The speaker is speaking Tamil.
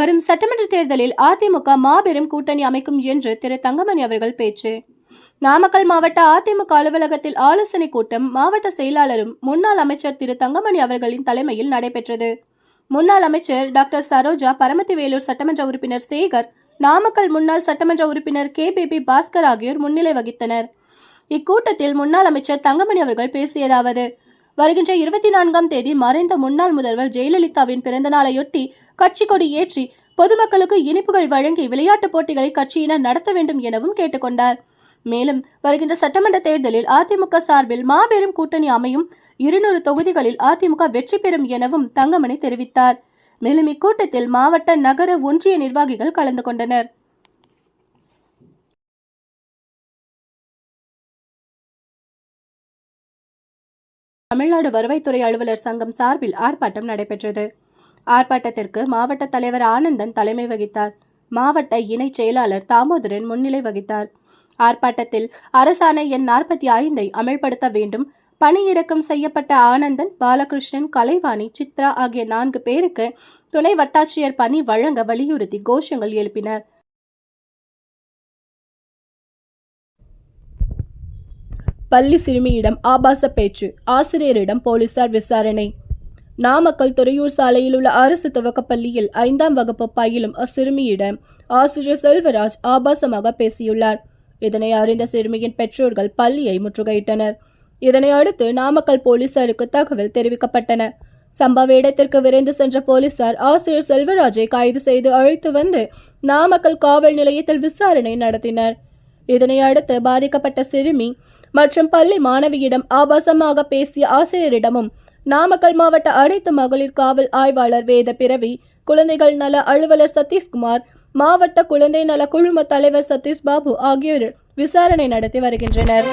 வரும் சட்டமன்ற தேர்தலில் அதிமுக மாபெரும் கூட்டணி அமைக்கும் என்று திரு தங்கமணி அவர்கள் பேச்சு. நாமக்கல் மாவட்ட அதிமுக அலுவலகத்தில் ஆலோசனை கூட்டம் மாவட்ட செயலாளரும் முன்னாள் அமைச்சர் திரு தங்கமணி அவர்களின் தலைமையில் நடைபெற்றது. முன்னாள் அமைச்சர் டாக்டர் சரோஜா பரமத்திவேலூர் சட்டமன்ற உறுப்பினர் சேகர் நாமக்கல் முன்னாள் சட்டமன்ற உறுப்பினர் கே. பி. பாஸ்கர் ஆகியோர் முன்னிலை வகித்தனர். இக்கூட்டத்தில் முன்னாள் அமைச்சர் தங்கமணி அவர்கள் பேசியதாவது வருகின்ற இருபத்தி நான்காம் தேதி மறைந்த முன்னாள் முதல்வர் ஜெயலலிதாவின் பிறந்தநாளையொட்டி கட்சி கொடி ஏற்றி பொதுமக்களுக்கு இனிப்புகள் வழங்கி விளையாட்டுப் போட்டிகளை கட்சியினர் நடத்த வேண்டும் எனவும் கேட்டுக்கொண்டார் மேலும் வருகின்ற சட்டமன்ற தேர்தலில் அதிமுக சார்பில் மாபெரும் கூட்டணி அமையும் இருநூறு தொகுதிகளில் அதிமுக வெற்றி பெறும் எனவும் தங்கமணி தெரிவித்தார். மேலும் இக்கூட்டத்தில் மாவட்ட நகர ஒன்றிய நிர்வாகிகள் கலந்து கொண்டனர். தமிழ்நாடு வருவாய்த்துறை அலுவலர் சங்கம் சார்பில் ஆர்ப்பாட்டம் நடைபெற்றது. ஆர்ப்பாட்டத்திற்கு மாவட்ட தலைவர் ஆனந்தன் தலைமை வகித்தார். மாவட்ட இணைச் செயலாளர் தாமோதரன் முன்னிலை வகித்தார். ஆர்ப்பாட்டத்தில் அரசாணை எண் நாற்பத்தி ஐந்தை அமல்படுத்த வேண்டும். பணியிறக்கம் செய்யப்பட்ட ஆனந்தன் பாலகிருஷ்ணன் கலைவாணி சித்ரா ஆகிய நான்கு பேருக்கு துணை வட்டாட்சியர் பணி வழங்க வலியுறுத்தி கோஷங்கள் எழுப்பினர். பள்ளி சிறுமியிடம் ஆபாச பேச்சு. ஆசிரியரிடம் போலீசார் விசாரணை. நாமக்கல் துறையூர் சாலையில் உள்ள அரசு துவக்கப் பள்ளியில் ஐந்தாம் வகுப்பு பயிலும் அச்சிறுமியிடம் ஆசிரியர் செல்வராஜ் ஆபாசமாக பேசியுள்ளார். இதனை அறிந்த சிறுமியின் பெற்றோர்கள் பள்ளியை முற்றுகையிட்டனர். இதனை அடுத்து நாமக்கல் போலீசாருக்கு தகவல் தெரிவிக்கப்பட்டன. சம்பவ இடத்திற்கு விரைந்து சென்ற போலீசார் ஆசிரியர் செல்வராஜை கைது செய்து அழைத்து வந்து நாமக்கல் காவல் நிலையத்தில் விசாரணை நடத்தினர். இதனை அடுத்து பாதிக்கப்பட்ட சிறுமி மற்றும் பள்ளி மாணவியிடம் ஆபாசமாக பேசிய ஆசிரியரிடமும் நாமக்கல் மாவட்ட அனைத்து மகளிர் காவல் ஆய்வாளர் வேத பிறவி குழந்தைகள் நல அலுவலர் சதீஷ்குமார் மாவட்ட குழந்தை நல குழும தலைவர் சதீஷ் பாபு ஆகியோர் விசாரணை நடத்தி வருகின்றனர்.